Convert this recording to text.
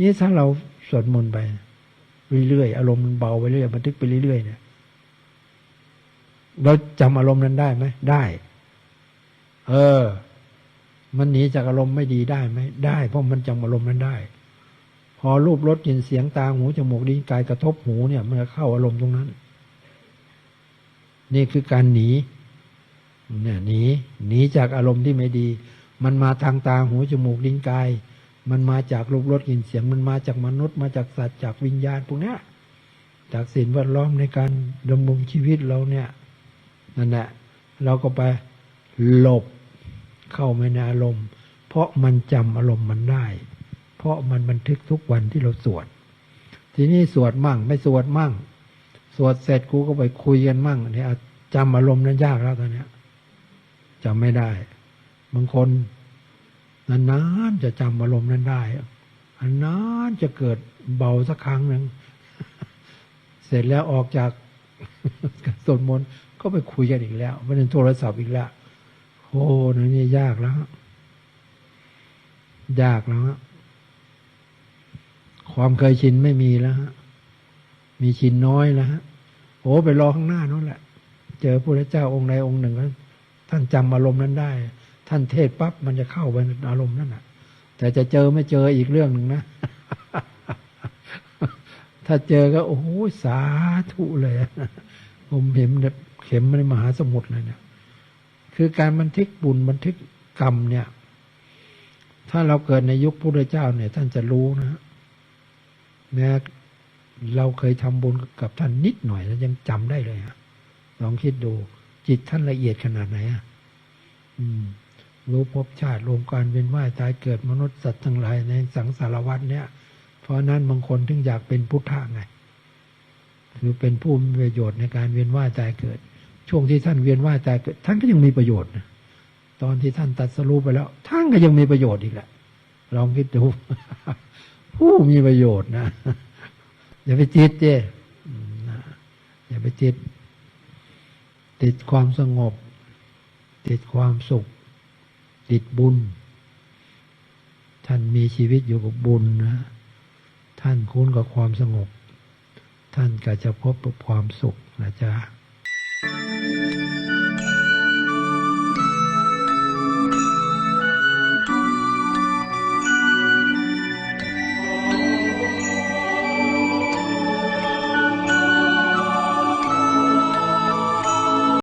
นี่ถ้าเราสวดมนต์ไปเรื่อยๆอารมณ์มันเบาไปเรื่อยบันทึกไปเรื่อยๆเนี่ยเราจำอารมณ์นั้นได้ไหมได้ เออ มันหนีจากอารมณ์ไม่ดีได้ไหมได้ เพราะมันจำอารมณ์นั้นได้ พอรูปรสกลิ่นเสียงตาหูจมูกลิ้นกายกระทบหูเนี่ย มันจะเข้าอารมณ์ตรงนั้น นี่คือการหนีเนี่ยหนีหนีจากอารมณ์ที่ไม่ดี มันมาทางตาหูจมูกลิ้นกาย มันมาจากรูปรสกลิ่นเสียงมันมาจากมนุษย์มาจากสัตว์จากวิญญาณพวกนี้จากสิ่งแวดล้อมในการดำรงชีวิตเราเนี่ยนั่นแหละเราก็ไปหลบเข้าไม่ในอารมณ์ เพราะมันจำอารมณ์มันได้ เพราะมันบันทึกทุกวันที่เราสวด ทีนี้สวดมั่ง ไม่สวดมั่ง สวดเสร็จกูก็ไปคุยกันมั่งเนี่ยจำอารมณ์นั้นยากแล้วตอนเนี้ยจำไม่ได้ บางคน นานๆจะจำอารมณ์นั้นได้อันนานจะเกิดเบาสักครั้งหนึ่ง เสร็จแล้วออกจากสวดมนต์ก็ไปคุยกันอีกแล้วไม่ได้โทรศัพท์อีกแล้วโอ้นี่ยากแล้วยากแล้วความเคยชินไม่มีแล้วฮะมีชินน้อยแล้วฮะโอ้ไปรอข้างหน้านั่นแหละ เจอพระเจ้าองค์ใดองค์หนึ่งแล้วท่านจำอารมณ์นั้นได้ ท่านเทศปั๊บมันจะเข้าไปอารมณ์นั้นอะแต่จะเจอไม่เจออีกเรื่องหนึ่งนะ ถ้าเจอก็โอ้โหสาธุเลยผมเห็นเข็มในมหาสมุทรเลยเนี่ยคือการบันทึกบุญบันทึกกรรมเนี่ย ถ้าเราเกิดในยุคพระเจ้าเนี่ย ท่านจะรู้นะแม้เราเคยทำบุญกับท่านนิดหน่อยแล้วยังจำได้เลยฮะลองคิดดู จิตท่านละเอียดขนาดไหนอะ อืม รู้ภพชาติรวมการเวียนว่ายตายเกิดมนุษย์สัตว์ทั้งหลายในสังสารวัฏเนี่ย เพราะนั้นบางคนถึงอยากเป็นพุทธะไง คือเป็นผู้มีประโยชน์ในการเวียนว่ายตายเกิด ช่วงที่ท่านเวียนว่ายตายเกิด ท่านก็ยังมีประโยชน์นะตอนที่ท่านตัดสรู้ไปแล้ว ท่านก็ยังมีประโยชน์อีกแหละลองคิดดูผู้มีประโยชน์นะอย่าไปจิตเจ้อย่าไปจิต ติดความสงบ ติดความสุข ติดบุญ ท่านมีชีวิตอยู่กับบุญนะ ท่านคุ้นกับความสงบ ท่านก็จะพบกับความสุขนะจ๊ะ